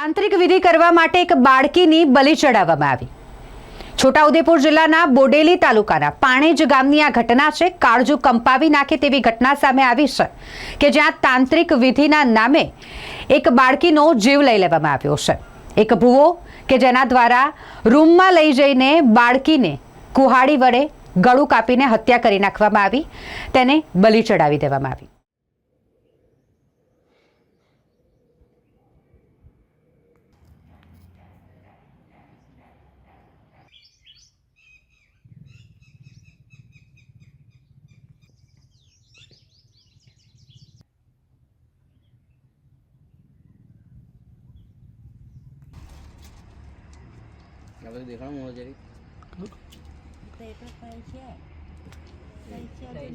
તાંત્રિક વિધિ કરવા માટે એક બાળકીની બલિ ચડાવવામાં આવી. છોટાઉદેપુર જિલ્લાના બોડેલી તાલુકાના પાણેજ ગામની આ ઘટના છે. કાળજુ કંપાવી નાખે તેવી ઘટના સામે આવી છે કે જ્યાં તાંત્રિક વિધિના નામે એક બાળકીનો જીવ લઈ લેવામાં આવ્યો છે. એક ભૂવો કે જેના દ્વારા રૂમમાં લઈ જઈને બાળકીને કુહાડી વડે ગળું કાપીને હત્યા કરી નાખવામાં આવી. તેને બલિ ચડાવી દેવામાં આવી. આ બધું દેખાડો મોડો જરી તો એ